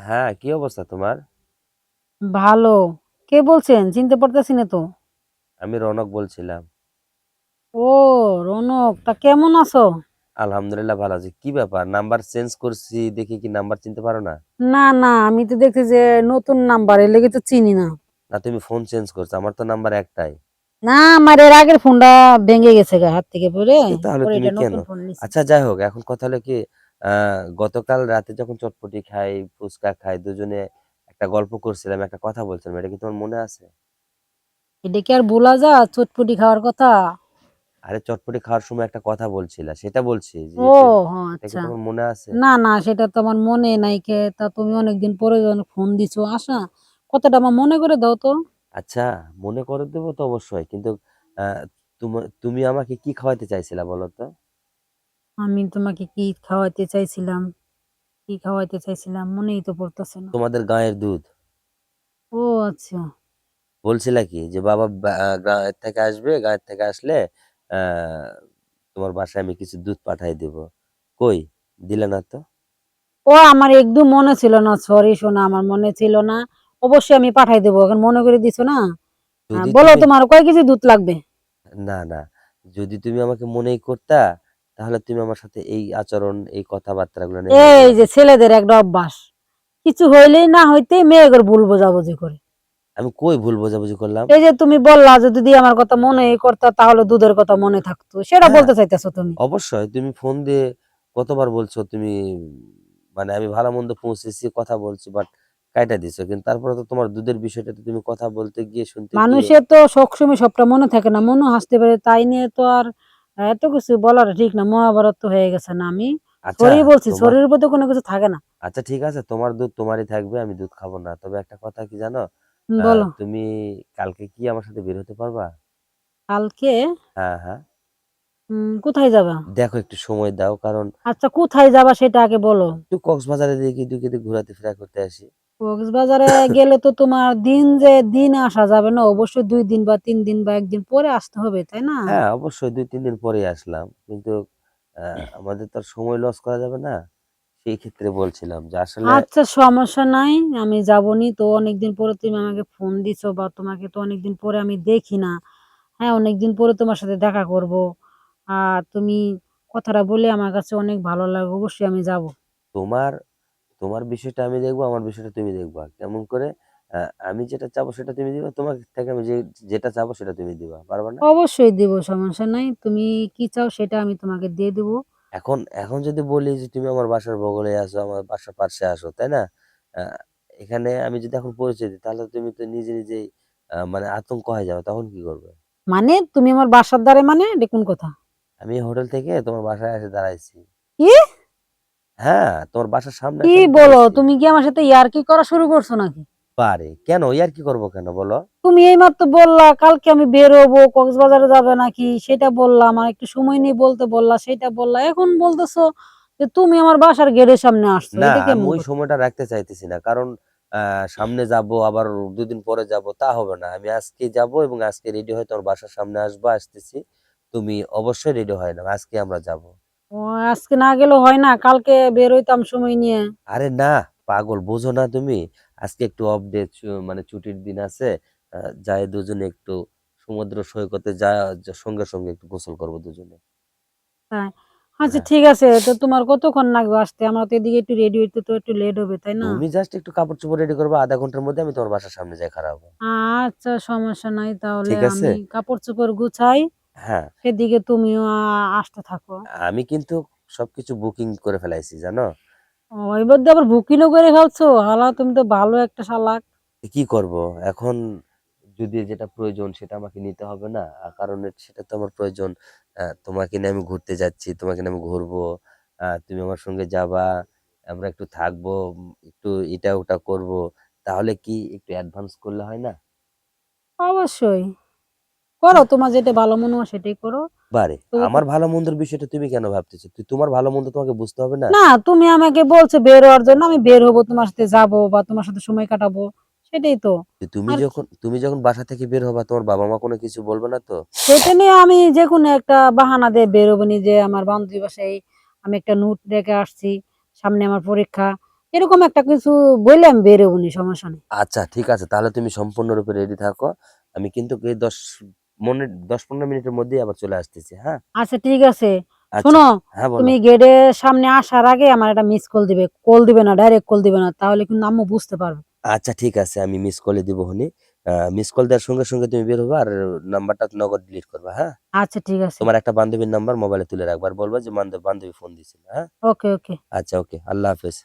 হ্যাঁ কি অবস্থা তোমার? ভালো। কে বলছেন? চিনতে পারতেছি না তো। আমি রনক বলছিলাম। ও রনক তা কেমন আছো? আলহামদুলিল্লাহ ভালো আছি। কি ব্যাপার? নাম্বার চেঞ্জ করছি দেখি কি নাম্বার চিনতে পারো না? না না আমি তো দেখছি যে নতুন নাম্বার এর লেগে তো চিনি না। না তুমি ফোন চেঞ্জ করছ আমার তো নাম্বার একটাই। না আমার এর আগের ফোনটা ভেঙে গেছে গা হাত থেকে পড়ে। তাহলে তুমি কেন? আচ্ছা যাই হোক এখন কথা হলো কি গতকাল রাতে যখন চটপটি খাই ফুচকা খাই দুজনে একটা গল্প করছিলাম একটা কথা বলছিলাম এটা কি তোমার মনে আছে? এটা কি আর বলা যা চটপটি খাওয়ার কথা? আরে চটপটি খাওয়ার সময় একটা কথা বলছিলা সেটা বলছি যে ও হ্যাঁ এটা কি আচ্ছা। তোমার মনে আছে? না না সেটা তো আমার মনে নাই কে তা তুমি অনেকদিন পরে যখন ফোন দিছো আসা কথাটা আমার মনে করে দাও তো। আচ্ছা মনে করে দেবো তো অবশ্যই কিন্তু আহ, তুমি তুমি আমাকে কি খাওয়াতে চাইছিলা বলো তো? আমি তোমাকে কি খাওয়াইতে চাইছিলাম? কি খাওয়াইতে চাইছিলাম? মনেই তো পড়তেছে না। তোমাদের গায়ের দুধ। ও আচ্ছা। বলছিলা কি যে বাবা গায়ের থেকে আসবে গায়ের থেকে আসলে তোমার বাসায় আমি কিছু দুধ পাঠাই দেব। কই? দিলে না তো? ও আমার একদম মনে ছিল না সরি শোনা আমার মনে ছিল না। অবশ্যই আমি পাঠাই দেবো এখন মনে করে দিছো না? বলো তোমার কয় কেজি দুধ লাগবে? না না। যদি তুমি আমাকে মনেই করতা তাহলে তুমি আমার সাথে এই আচরণ এই কথাবার্তা গুলো এই যে ছেলেদের একটা অভ্যাস। কিছু হইলেই না হইতেই মেয়েগুলো ভুল বোঝাবুঝি করে। আমি কই ভুল বোঝাবুঝি করলাম? এই যে তুমি বললা যে যদি আমার কথা মনে করতা তাহলে দুধের কথা মনে থাকতো। সেটা হ্যাঁ। বলতে চাইতেছো তুমি? অবশ্যই। তুমি ফোন দিয়ে কতবার বলছো তুমি মানে আমি ভালো মন্দ পৌঁছেছি কথা বলছি বাট কাইটা দিছো। কিন্তু তারপরে তো তোমার দুধের বিষয়টা তো তুমি কথা বলতে গিয়ে শুনতে মানুষের তো সবসময় সবটা মনে থাকে না। মনে হাসতে পারে। তাই নিয়ে তো আর এত কিছু বলার ঠিক না মহাভারত তো হয়ে গেছে না আমি। আচ্ছা সরি বলছি শরীরের প্রতি কোনো কিছু থাকে না। আচ্ছা ঠিক আছে তোমার দুধ তোমারই থাকবে আমি দুধ খাব না। তবে একটা কথা কি জানো? বলো। তুমি কালকে কি আমার সাথে বের হতে পারবা? কালকে? হ্যাঁ হ্যাঁ। কোথায় যাবা? দেখো একটু সময় দাও কারণ আচ্ছা কোথায় যাবা সেটা আগে বলো। একটু কক্সবাজারে দেখি দুই ঘোরাতে ফেরা করতে আসি। কক্সবাজারে গেলে তো তোমার দিন যে দিন আসা যাবে না অবশ্যই দুই দিন বা তিন দিন বা একদিন পরে আসতে হবে তাই না? হ্যাঁ অবশ্যই দুই তিন দিন পরে আসলাম। কিন্তু আমাদের তো সময় লস করা যাবে না। সেই ক্ষেত্রে বলছিলাম যে আসলে আচ্ছা সমস্যা নাই আমি যাবনি। তো অনেকদিন পরে তুমি আমাকে ফোন দিছো বা তোমাকে তো অনেকদিন পরে আমি দেখি না। হ্যাঁ অনেকদিন পরে তোমার সাথে দেখা করব। আর তুমি কথাটা বলে আমার কাছে অনেক ভালো লাগে অবশ্যই আমি যাব। তোমার তোমার বিষয়টা আমি দেখব আমার বিষয়টা তুমি দেখবা। কেমন করে? আমি যেটা চাবো সেটা তুমি দিবা তোমার থেকে আমি যেটা চাবো সেটা তুমি দিবা পারবা না? অবশ্যই দিব সমস্যা নাই। তুমি কি চাও সেটা আমি তোমাকে দিয়ে দেবো। এখন এখন যদি বলি যে তুমি আমার বাসার বগলে আসো আমার বাসার পাশে আসো তাই না? এখানে আমি যদি এখন পরিচয় দিই তাহলে তুমি তো নিজে নিজেই মানে আতঙ্ক হয়ে যাবে তখন কি করবে? মানে? তুমি আমার বাসার দ্বারে মানে? দেখুন কথা? আমি হোটেল থেকে তোমার বাসায় এসে দাঁড়াইছি। কি হ্যাঁ তোমার বাসার সামনে কি বলো? তুমি কি আমার সাথে ইয়ার্কি করা শুরু করছ নাকি? পারে কেন? ইয়ার কি করব কেন বলো? তুমি এইমাত্র বললা কালকে আমি বের হব কক্সবাজারে যাবে নাকি? সেটা বললাম আর একটু সময় নিয়ে বলতে বললা সেটা বললা। এখন বলতেছো যে তুমি আমার বাসার গেটের সামনে আসছো না আমি ওই সময়টা রাখতে চাইতেছি না কারণ সামনে যাব আবার দুদিন পরে যাব তা হবে না। আমি আজকে যাব এবং আজকে রেডি হয়ে তোমার বাসার সামনে আসব আসতেছি। তুমি অবশ্যই রেডি হয় না আজকে আমরা যাব। ও আজকে না গেলেও হয় না কালকে বের হইতাম সময় নিয়ে। আরে না পাগল বোঝো না তুমি আজকে একটু অফ ডে মানে ছুটির দিন আছে আহ, যাই দুজনে একটু সমুদ্র সৈকতে যা যা- সঙ্গে সঙ্গে একটু গোসল করব দুজনে। আচ্ছা হ্যাঁ। ঠিক আছে তো তোমার কতক্ষণ লাগবে আসতে? আমার তো এদিকে একটু রেডি হইতে তো একটু লেট হবে তাই না? তুমি জাস্ট একটু কাপড় চোপড় রেডি করবে আধা ঘণ্টার মধ্যে আমি তোমার বাসার সামনে যাই খারাপ আচ্ছা সমস্যা নাই তাহলে ঠিক আছে। আমি কাপড় চোপড় গুছাই হ্যাঁ। সেদিকে তুমিও আসতে থাকো। আমি কিন্তু সবকিছু বুকিং করে ফেলাইছি জানো? ও এবার আবার বুকিংও করে ফেলছো? হালা তুমি তো ভালো একটা শালাক। কি করব? এখন যদি যেটা প্রয়োজন সেটা আমাকে নিতে হবে না? কারণ সেটা তো আমার প্রয়োজন। তোমাকে নিয়ে আমি ঘুরতে যাচ্ছি তোমাকে নিয়ে আমি ঘুরবো। তুমি আমার সঙ্গে যাবা আমরা একটু থাকব একটু এটা ওটা করব। তাহলে কি একটু অ্যাডভান্স করলে হয় না? অবশ্যই। করো তোমার যেটা ভালো মনে হয় সেটাই করো। বারে আমার ভালো মন্দের বিষয়টা তুমি কেন ভাবতেছো? তুই তোমার ভালো মন্দ তোমাকে বুঝতে হবে না? না তুমি আমাকে বলছো বের হওয়ার জন্য আমি বের হব তোমার সাথে যাব বা তোমার সাথে সময় কাটাবো সেটাই তো। তুমি যখন তুমি যখন বাসা থেকে বের হবা তোমার বাবা মা কোনো কিছু বলবে না তো? সেটা নিয়ে আমি যে কোনো একটা বাহানা দিয়ে বের হব যে আমার বান্ধবী বাসায় আমি একটা নোট রেখে আসছি সামনে আমার পরীক্ষা এরকম একটা কিছু বললে আমি বেরোবো নি সমস্যা নেই। আচ্ছা ঠিক আছে তাহলে তুমি সম্পূর্ণরূপে রেডি থাকো। আমি কিন্তু এই দশ মিনিট দশ পনেরো মিনিটের মধ্যেই আবার চলে আসতেছি হ্যাঁ? আচ্ছা ঠিক আছে। আচ্ছা। শোনো হ্যাঁ তুমি গেটের সামনে আসার আগে আমার একটা মিস কল দিবে। কল দিবে না ডাইরেক্ট কল দিবে না তাহলে কিন্তু আম্মু বুঝতে পারবে। আচ্ছা ঠিক আছে আমি মিস কলে দিব হনি। মিস কল দেওয়ার সঙ্গে সঙ্গে তুমি বের হবে আর নাম্বারটা নগদ ডিলিট করবা হ্যাঁ? আচ্ছা ঠিক আছে। তোমার একটা বান্ধবীর নাম্বার মোবাইলে তুলে রাখবার বলবা যে বান্ধব- বান্ধবী ফোন দিছিল হ্যাঁ? ওকে ওকে আচ্ছা ওকে আল্লাহ হাফেজ।